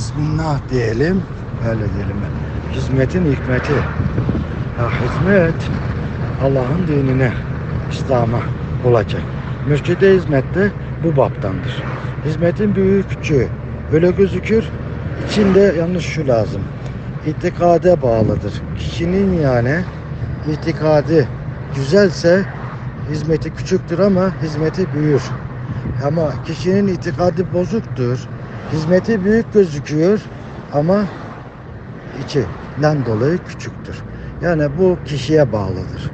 Bismillah diyelim. Öyle diyelim. Hizmetin hikmeti. Ya hizmet Allah'ın dinine, İslam'a olacak. Mürşide hizmet de bu baptandır. Hizmetin büyüğü küçüğü. Öyle gözükür. İçinde yalnız şu lazım. İtikade bağlıdır. Kişinin yani itikadı güzelse hizmeti küçüktür ama hizmeti büyür. Ama kişinin itikadı bozuktur. Hizmeti büyük gözüküyor ama içinden dolayı küçüktür. Yani bu kişiye bağlıdır.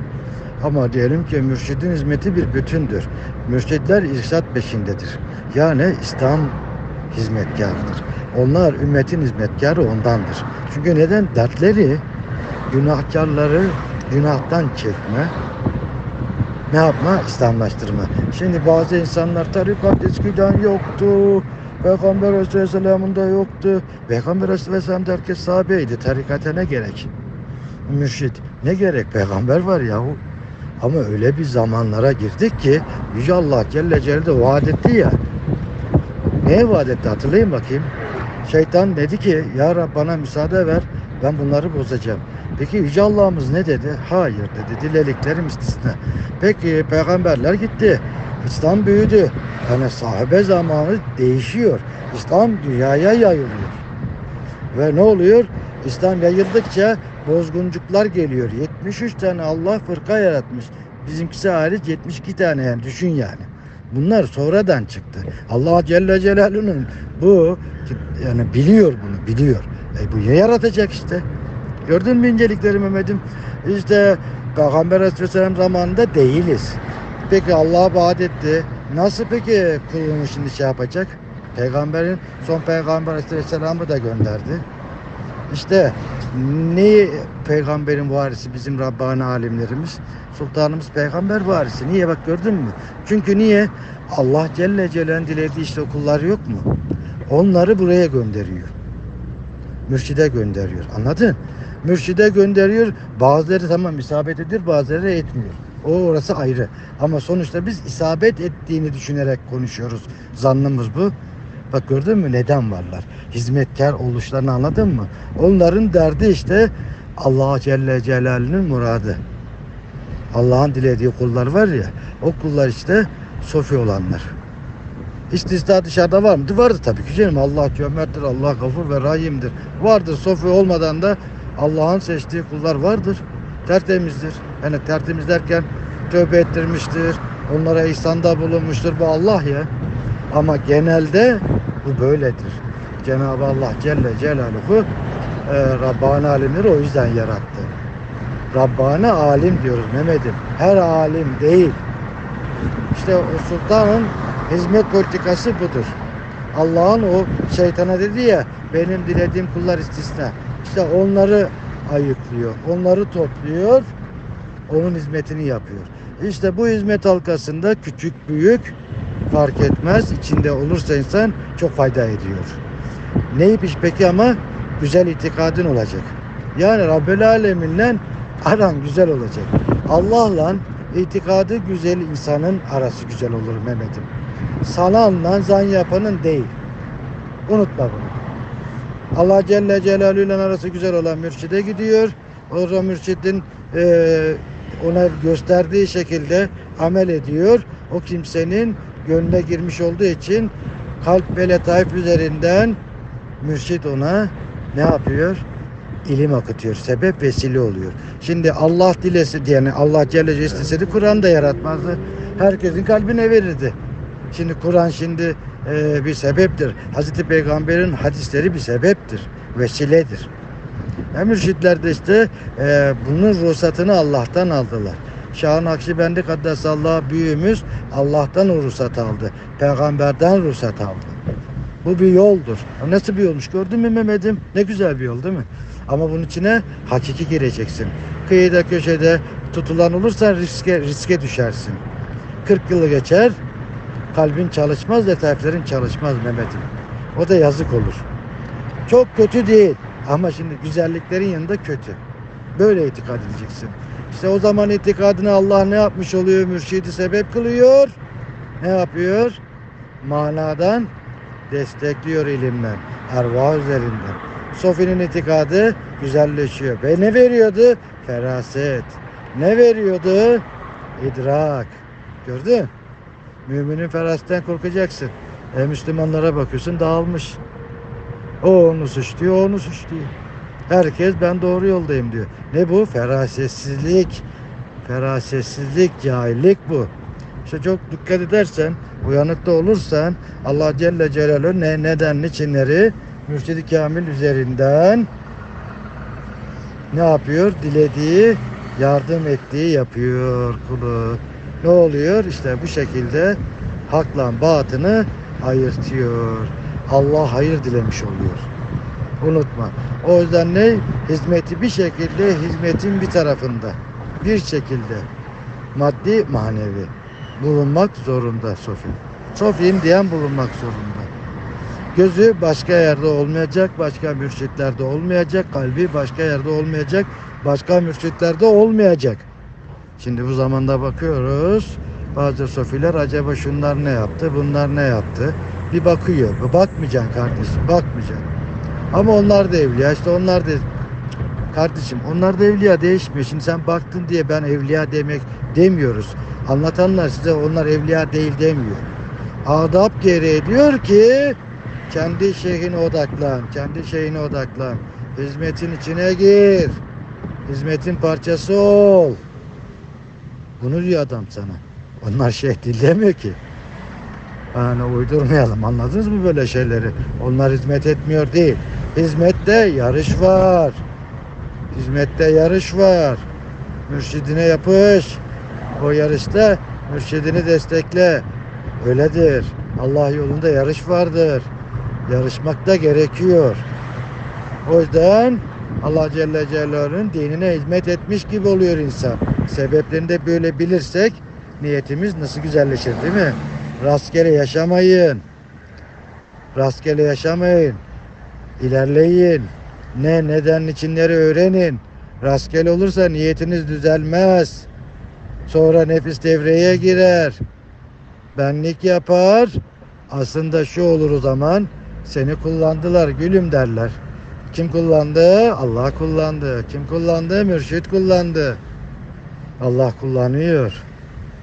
Ama diyelim ki mürşidin hizmeti bir bütündür. Mürşidler irşat peşindedir. Yani İslam hizmetkarıdır. Onlar ümmetin hizmetkarı ondandır. Çünkü neden? Dertleri günahkarları günahtan çekme, ne yapma? İslamlaştırma. Şimdi bazı insanlar tarikat eskiden yoktu. Peygamber Aleyhisselam'ın da yoktu. Peygamber Aleyhisselam da herkes sahabeydi. Tarikata ne gerek? Mürşit. Ne gerek? Peygamber var yahu. Ama öyle bir zamanlara girdik ki Yüce Allah Celle Celaluhu vaat etti ya. Neye vaat etti hatırlayın bakayım. Şeytan dedi ki ya Rab bana müsaade ver ben bunları bozacağım. Peki Yüce Allah'ımız ne dedi? Hayır dedi. Dilediklerim istisna. Peki peygamberler gitti. İslam büyüdü. Yani sahabe zamanı değişiyor. İslam dünyaya yayılıyor. Ve ne oluyor? İslam yayıldıkça bozguncuklar geliyor. 73 tane Allah fırka yaratmış. Bizimkisi hariç 72 tane yani düşün yani. Bunlar sonradan çıktı. Allah Celle Celaluhu'nun bu yani biliyor bunu biliyor. E bu ya yaratacak işte. Gördün mü incelikleri Mehmet'im? İşte Peygamber Aleyhisselam zamanında değiliz. Peki Allah vaat etti. Nasıl peki kulunu şimdi şey yapacak? Peygamberin son peygamber Aleyhisselam'ı da gönderdi. İşte ne peygamberin varisi bizim Rabbani alimlerimiz? Sultanımız peygamber varisi. Niye bak gördün mü? Çünkü niye? Allah Celle Celal'in dilediği işte kulları yok mu? Onları buraya gönderiyor. Mürşide gönderiyor. Anladın? Mürşide gönderiyor. Bazıları tamam isabet edir, bazıları etmiyor. O orası ayrı. Ama sonuçta biz isabet ettiğini düşünerek konuşuyoruz. Zannımız bu. Bak gördün mü neden varlar? Hizmetkar oluşlarını anladın mı? Onların derdi işte Allah Celle Celaluhu'nun muradı. Allah'ın dilediği kullar var ya, o kullar işte sofi olanlar. İstisna dışarıda var mıdır? Vardır tabii ki canım. Allah cömerttir, Allah gafur ve rahimdir. Vardır. Sofi olmadan da Allah'ın seçtiği kullar vardır. Tertemizdir. Yani tertemiz derken tövbe ettirmiştir. Onlara ihsanda bulunmuştur. Bu Allah ya. Ama genelde bu böyledir. Cenab-ı Allah Celle Celaluhu e, Rabbani alimleri o yüzden yarattı. Rabbani alim diyoruz Mehmet'im. Her alim değil. İşte o sultanın hizmet politikası budur. Allah'ın o şeytana dedi ya benim dilediğim kullar istisna. İşte onları ayıklıyor. Onları topluyor. Onun hizmetini yapıyor. İşte bu hizmet halkasında küçük büyük fark etmez. içinde olursa insan çok fayda ediyor. Neymiş peki ama güzel itikadın olacak. Yani Rabbel Alemin'le aran güzel olacak. Allah'la itikadı güzel insanın arası güzel olur Mehmet'im. Sananla zan yapanın değil. Unutma bunu. Allah Celle Celaluhu'yla arası güzel olan mürşide gidiyor. O zaman mürşidin e, ona gösterdiği şekilde amel ediyor. O kimsenin gönlüne girmiş olduğu için kalp ve letaif üzerinden mürşid ona ne yapıyor? İlim akıtıyor. Sebep vesile oluyor. Şimdi Allah dilesi yani Allah Celle Celaluhu isteseydi Kur'an da yaratmazdı. Herkesin kalbine verirdi. Şimdi Kur'an şimdi e, bir sebeptir. Hazreti Peygamber'in hadisleri bir sebeptir. Vesiledir. Mürşitler de işte e, bunun ruhsatını Allah'tan aldılar. Şah-ı Nakşibendi Kaddesallahu büyüğümüz Allah'tan ruhsat aldı. Peygamberden ruhsat aldı. Bu bir yoldur. Nasıl bir yolmuş gördün mü Mehmet'im? Ne güzel bir yol değil mi? Ama bunun içine hakiki gireceksin. Kıyıda köşede tutulan olursan riske, riske düşersin. 40 yılı geçer, kalbin çalışmaz, letaiflerin çalışmaz Mehmet'im. O da yazık olur. Çok kötü değil ama şimdi güzelliklerin yanında kötü. Böyle itikad edeceksin. İşte o zaman itikadını Allah ne yapmış oluyor? Mürşidi sebep kılıyor. Ne yapıyor? Manadan destekliyor ilimle, erva üzerinden. Sofi'nin itikadı güzelleşiyor. Ve ne veriyordu? Feraset. Ne veriyordu? İdrak. Gördün? Müminin ferasetten korkacaksın. E, Müslümanlara bakıyorsun dağılmış. O onu suçluyor, o onu suçluyor. Herkes ben doğru yoldayım diyor. Ne bu? Ferasetsizlik. Ferasetsizlik, cahillik bu. İşte çok dikkat edersen, uyanıkta olursan Allah Celle Celaluhu ne neden niçinleri Mürşid-i Kamil üzerinden ne yapıyor? Dilediği, yardım ettiği yapıyor kulu. Ne oluyor? İşte bu şekilde hakla batını ayırtıyor. Allah hayır dilemiş oluyor. Unutma. O yüzden ne? Hizmeti bir şekilde hizmetin bir tarafında. Bir şekilde maddi manevi bulunmak zorunda Sofi. Sofiyim diyen bulunmak zorunda. Gözü başka yerde olmayacak, başka mürşitlerde olmayacak, kalbi başka yerde olmayacak, başka mürşitlerde olmayacak. Şimdi bu zamanda bakıyoruz. Bazı sofiler acaba şunlar ne yaptı, bunlar ne yaptı? Bir bakıyor. Bakmayacaksın kardeşim, bakmayacaksın. Ama onlar da evliya. işte onlar da kardeşim onlar da evliya değişmiyor. Şimdi sen baktın diye ben evliya demek demiyoruz. Anlatanlar size onlar evliya değil demiyor. Adap gereği diyor ki kendi şeyhine odaklan, kendi şeyine odaklan. Hizmetin içine gir. Hizmetin parçası ol. Bunu diyor adam sana. Onlar şeyh değil demiyor ki. Yani uydurmayalım. Anladınız mı böyle şeyleri? Onlar hizmet etmiyor değil. Hizmette yarış var. Hizmette yarış var. Mürşidine yapış. O yarışta mürşidini destekle. Öyledir. Allah yolunda yarış vardır. Yarışmak da gerekiyor. O yüzden Allah Celle Celaluhu'nun dinine hizmet etmiş gibi oluyor insan. Sebeplerini de böyle bilirsek niyetimiz nasıl güzelleşir değil mi? Rastgele yaşamayın. Rastgele yaşamayın. İlerleyin. Ne neden içinleri öğrenin. Rastgele olursa niyetiniz düzelmez. Sonra nefis devreye girer. Benlik yapar. Aslında şu olur o zaman. Seni kullandılar gülüm derler. Kim kullandı? Allah kullandı. Kim kullandı? Mürşit kullandı. Allah kullanıyor.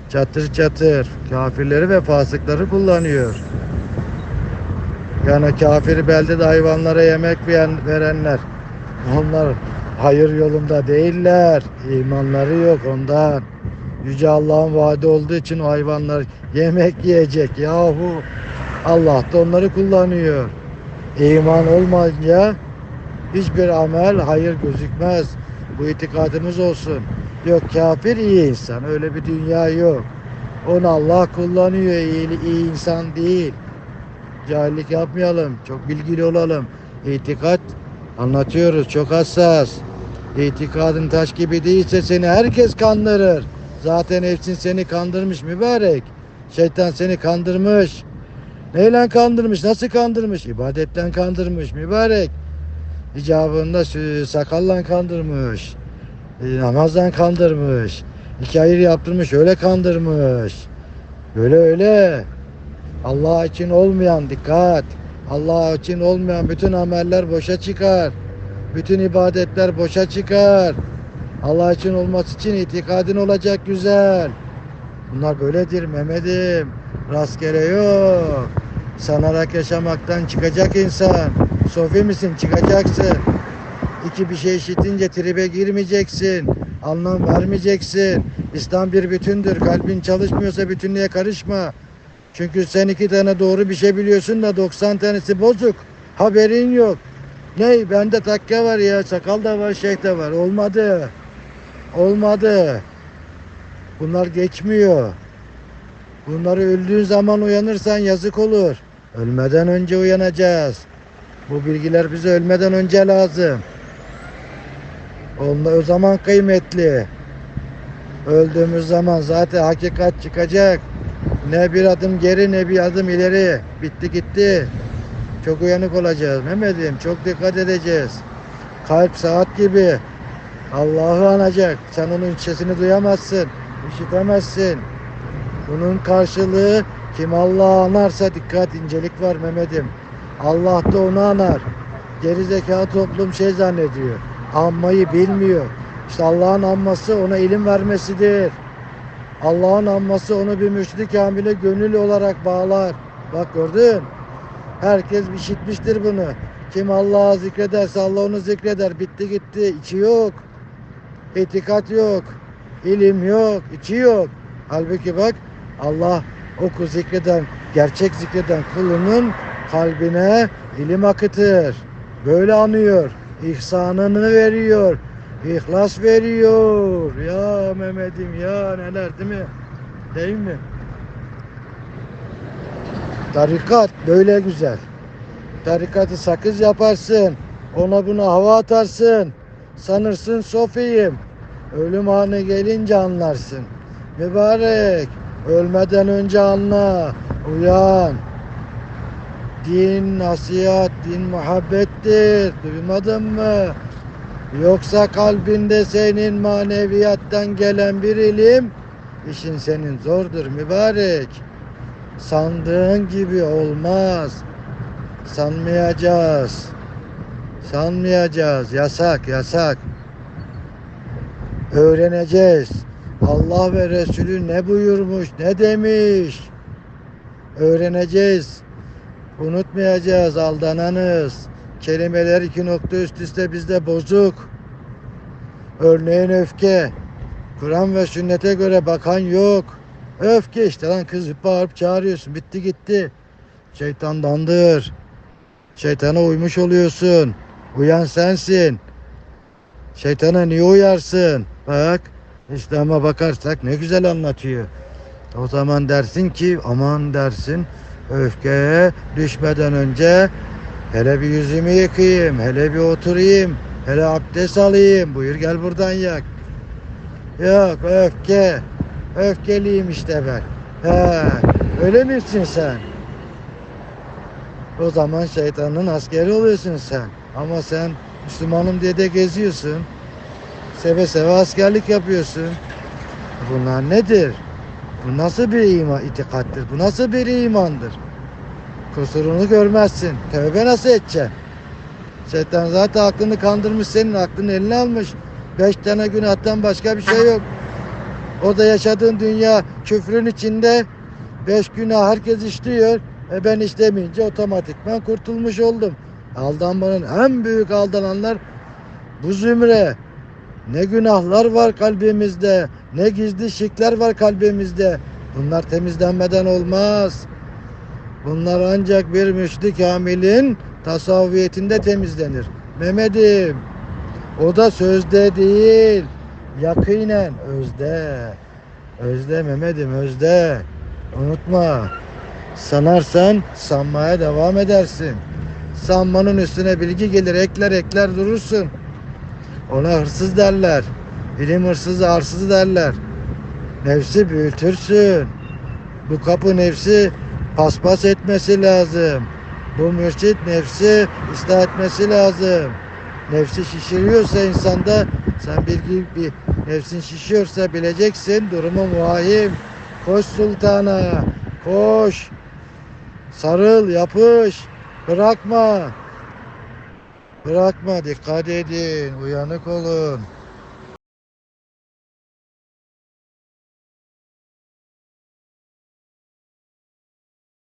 Çatır çatır kafirleri ve fasıkları kullanıyor. Yani kafir beldede hayvanlara yemek veren- verenler. Onlar hayır yolunda değiller. İmanları yok ondan. Yüce Allah'ın vaadi olduğu için o hayvanlar yemek yiyecek yahu. Allah da onları kullanıyor. İman olmayınca hiçbir amel hayır gözükmez. Bu itikadımız olsun. Yok kafir iyi insan. Öyle bir dünya yok. Onu Allah kullanıyor. İyi, iyi insan değil. Cahillik yapmayalım. Çok bilgili olalım. İtikat anlatıyoruz. Çok hassas. İtikadın taş gibi değilse seni herkes kandırır. Zaten nefsin seni kandırmış mübarek. Şeytan seni kandırmış. Neyle kandırmış? Nasıl kandırmış? İbadetten kandırmış mübarek. İcabında sakalla kandırmış. E, namazdan kandırmış. İki hayır yaptırmış öyle kandırmış. Böyle öyle. Allah için olmayan dikkat. Allah için olmayan bütün ameller boşa çıkar. Bütün ibadetler boşa çıkar. Allah için olması için itikadın olacak güzel. Bunlar böyledir Mehmet'im. Rastgele yok. Sanarak yaşamaktan çıkacak insan. Sofi misin? Çıkacaksın. İki bir şey işitince tribe girmeyeceksin. Anlam vermeyeceksin. İslam bir bütündür. Kalbin çalışmıyorsa bütünlüğe karışma. Çünkü sen iki tane doğru bir şey biliyorsun da 90 tanesi bozuk. Haberin yok. Ne? Bende takke var ya, sakal da var, şeyh de var. Olmadı. Olmadı. Bunlar geçmiyor. Bunları öldüğün zaman uyanırsan yazık olur. Ölmeden önce uyanacağız. Bu bilgiler bize ölmeden önce lazım. Onda o zaman kıymetli. Öldüğümüz zaman zaten hakikat çıkacak. Ne bir adım geri ne bir adım ileri. Bitti gitti. Çok uyanık olacağız Mehmet'im. Çok dikkat edeceğiz. Kalp saat gibi. Allah'ı anacak. Sen onun sesini duyamazsın. işitemezsin. Bunun karşılığı Kim Allah'ı anarsa dikkat incelik var Mehmet'im. Allah da onu anar. Geri zekalı toplum şey zannediyor. Anmayı bilmiyor. İşte Allah'ın anması ona ilim vermesidir. Allah'ın anması onu bir mürşidi kamile gönül olarak bağlar. Bak gördün. Herkes işitmiştir bunu. Kim Allah'ı zikrederse Allah onu zikreder. Bitti gitti. İçi yok. İtikat yok. ilim yok. içi yok. Halbuki bak Allah oku zikreden, gerçek zikreden kulunun kalbine ilim akıtır. Böyle anıyor. İhsanını veriyor. İhlas veriyor. Ya Mehmet'im ya neler değil mi? Değil mi? Tarikat böyle güzel. Tarikatı sakız yaparsın. Ona buna hava atarsın. Sanırsın sofiyim. Ölüm anı gelince anlarsın. Mübarek. Ölmeden önce anla. Uyan. Din nasihat, din muhabbettir. Duymadın mı? Yoksa kalbinde senin maneviyattan gelen bir ilim, işin senin zordur mübarek. Sandığın gibi olmaz. Sanmayacağız. Sanmayacağız. Yasak, yasak. Öğreneceğiz. Allah ve Resulü ne buyurmuş, ne demiş. Öğreneceğiz. Unutmayacağız, aldananız. Kelimeler iki nokta üst üste bizde bozuk. Örneğin öfke. Kur'an ve sünnete göre bakan yok. Öfke işte lan kız bağırıp çağırıyorsun. Bitti gitti. Şeytandandır. Şeytana uymuş oluyorsun. Uyan sensin. Şeytana niye uyarsın? Bak İslam'a bakarsak ne güzel anlatıyor. O zaman dersin ki aman dersin öfkeye düşmeden önce hele bir yüzümü yıkayayım, hele bir oturayım, hele abdest alayım. Buyur gel buradan yak. Yok öfke. Öfkeliyim işte ben. He, öyle misin sen? O zaman şeytanın askeri oluyorsun sen. Ama sen Müslümanım diye de geziyorsun. Seve seve askerlik yapıyorsun. Bunlar nedir? Bu nasıl bir iman, itikattır? Bu nasıl bir imandır? Kusurunu görmezsin. Tövbe nasıl edeceksin? Şeytan zaten aklını kandırmış senin aklını eline almış. Beş tane günahtan başka bir şey yok. O da yaşadığın dünya küfrün içinde. Beş günah herkes işliyor. E ben işlemeyince otomatikman kurtulmuş oldum. Aldanmanın en büyük aldananlar bu zümre. Ne günahlar var kalbimizde, ne gizli şirkler var kalbimizde. Bunlar temizlenmeden olmaz. Bunlar ancak bir müşrik kamilin tasavvuyetinde temizlenir. Mehmet'im, o da sözde değil, yakinen özde. Özde Mehmet'im, özde. Unutma. Sanarsan sanmaya devam edersin. Sanmanın üstüne bilgi gelir, ekler ekler durursun. Ona hırsız derler. İlim hırsızı arsız derler. Nefsi büyütürsün. Bu kapı nefsi paspas etmesi lazım. Bu mürşit nefsi ıslah etmesi lazım. Nefsi şişiriyorsa insanda sen bilgi bir nefsin şişiyorsa bileceksin durumu muhayim. Koş sultana. Koş. Sarıl, yapış. Bırakma. Bırakma, dikkat edin, uyanık olun.